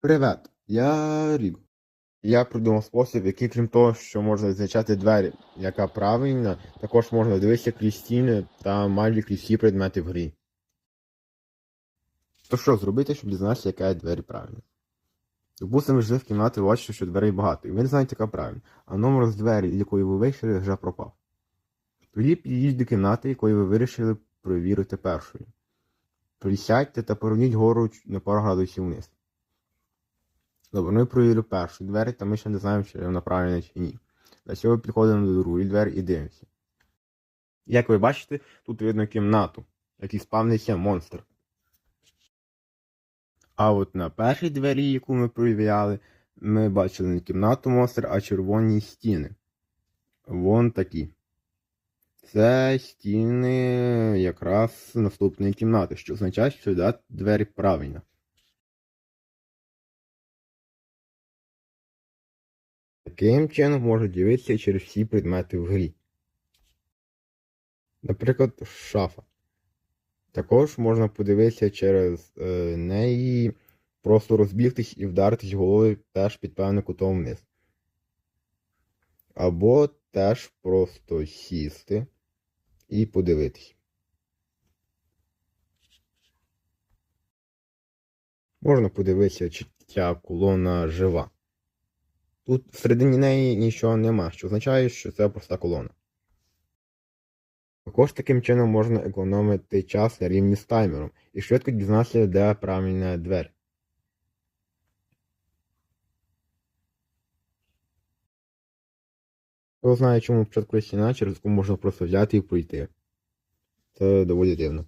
Привет, я Рік. Я придумав спосіб, який, крім того, що можна визначати двері, яка правильна, також можна дивитися крізь стіни та майже крізь всі предмети в грі. То що зробити, щоб дізнатися, яка є двері правильна? Допустимо, жили в кімнаті, бачите, що дверей багато, і ви не знаєте, яка правильна, а номер з двері, якої ви вийшли, вже пропав. Тоді підійдіть до кімнати, якої ви вирішили перевірити першою. Присядьте та поверніть гору на пару градусів вниз. Добре, ну і провірю першу двері, та ми ще не знаємо, чи вона правильна чи ні. Для цього підходимо до другої двері і дивимося. Як ви бачите, тут видно кімнату, в спавниться монстр. А от на першій двері, яку ми провіряли, ми бачили не кімнату монстра, а червоні стіни. Вон такі. Це стіни якраз наступної кімнати, що означає, що двері правильно. Таким чином можна дивитися через всі предмети в грі. Наприклад, шафа. Також можна подивитися через е, неї, просто розбігтись і вдаритись головою теж під певним кутом вниз. Або теж просто сісти і подивитись. Можна подивитися, чи ця колона жива. Тут всередині неї нічого нема, що означає, що це проста колона. Також таким чином можна економити час на рівні з таймером і швидко дізнатися, де правильна двері. Хто знає, чому початку стіна, через яку можна просто взяти і пройти. Це доволі дивно.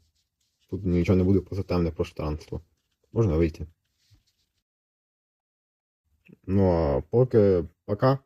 Тут нічого не буде, просто темне пространство. Можна вийти. Ну а поки пока.